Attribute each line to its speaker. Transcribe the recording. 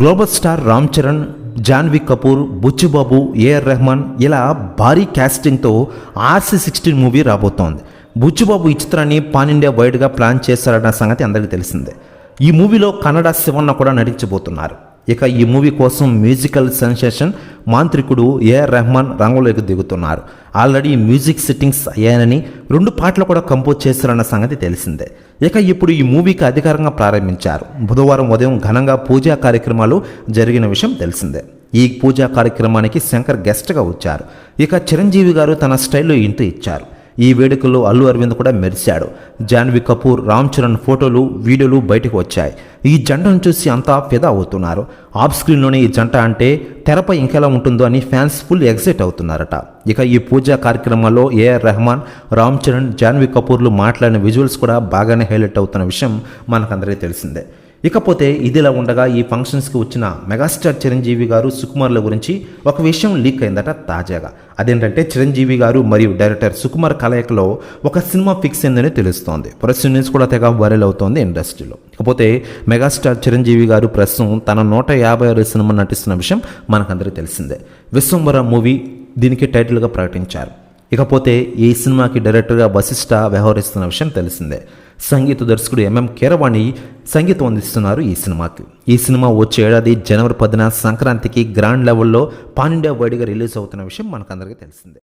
Speaker 1: Global star Ram Charan Janhvi Kapoor Buchibabu AR Rahman ఇలా భారీ క్యాస్టింగ్తో RC sixteen movie రాబోతోంది. బుచ్చిబాబు ఈ చిత్రాన్ని పాన్ ఇండియా వైడ్గా ప్లాన్ చేశారన్న సంగతి అందరికీ తెలిసిందే. ఈ మూవీలో కన్నడ శివన్న కూడా నటించబోతున్నారు. ఇక ఈ మూవీ కోసం మ్యూజికల్ సెన్సేషన్ మాంత్రికుడు ఏఆర్ రెహమాన్ రంగంలోకి దిగుతున్నారు. ఆల్రెడీ మ్యూజిక్ సెట్టింగ్స్ అయ్యానని రెండు పాటలు కూడా కంపోజ్ చేశారన్న సంగతి తెలిసిందే. ఇక ఇప్పుడు ఈ మూవీకి అధికారంగా ప్రారంభించారు. బుధవారం ఉదయం ఘనంగా పూజా కార్యక్రమాలు జరిగిన విషయం తెలిసిందే. ఈ పూజా కార్యక్రమానికి శంకర్ గెస్ట్గా వచ్చారు. ఇక చిరంజీవి గారు తన స్టైల్లో ఇంట్రీ ఇచ్చారు. ఈ వేడుకల్లో అల్లు అరవింద్ కూడా మెరిశాడు. జాన్వి కపూర్ రామ్ చరణ్ ఫోటోలు వీడియోలు బయటకు వచ్చాయి. ఈ జంటను చూసి అంతా ఫిదా అవుతున్నారు. ఆఫ్ స్క్రీన్లోనే ఈ జంట అంటే తెరపై ఇంకెలా ఉంటుందో అని ఫ్యాన్స్ ఫుల్ ఎగ్జైట్ అవుతున్నారట. ఇక ఈ పూజా కార్యక్రమాల్లో ఏఆర్ రెహమాన్ రామ్ చరణ్ జాన్వీ కపూర్లు మాట్లాడిన విజువల్స్ కూడా బాగానే హైలైట్ అవుతున్న విషయం మనకందరికీ తెలిసిందే. ఇకపోతే ఇదిలా ఉండగా ఈ ఫంక్షన్స్కి వచ్చిన మెగాస్టార్ చిరంజీవి గారు సుకుమార్ల గురించి ఒక విషయం లీక్ అయిందట తాజాగా. అదేంటంటే చిరంజీవి గారు మరియు డైరెక్టర్ సుకుమార్ కలయికలో ఒక సినిమా ఫిక్స్ అయిందని తెలుస్తోంది. ప్రస్తుతం న్యూస్ కూడా తెగ వైరల్ అవుతోంది ఇండస్ట్రీలో. ఇకపోతే మెగాస్టార్ చిరంజీవి గారు ప్రస్తుతం తన నూట యాభై ఆరు సినిమా నటిస్తున్న విషయం మనకందరికీ తెలిసిందే. విశ్వంబర మూవీ దీనికి టైటిల్గా ప్రకటించారు. ఇకపోతే ఈ సినిమాకి డైరెక్టర్గా వశిష్ఠ వ్యవహరిస్తున్న విషయం తెలిసిందే. సంగీత దర్శకుడు ఎంఎం కీరవాణి సంగీతం అందిస్తున్నారు ఈ సినిమాకి. ఈ సినిమా వచ్చే ఏడాది జనవరి పదిన సంక్రాంతికి గ్రాండ్ లెవెల్లో పాన్ ఇండియా వైడ్గా రిలీజ్ అవుతున్న విషయం మనకందరికీ తెలిసిందే.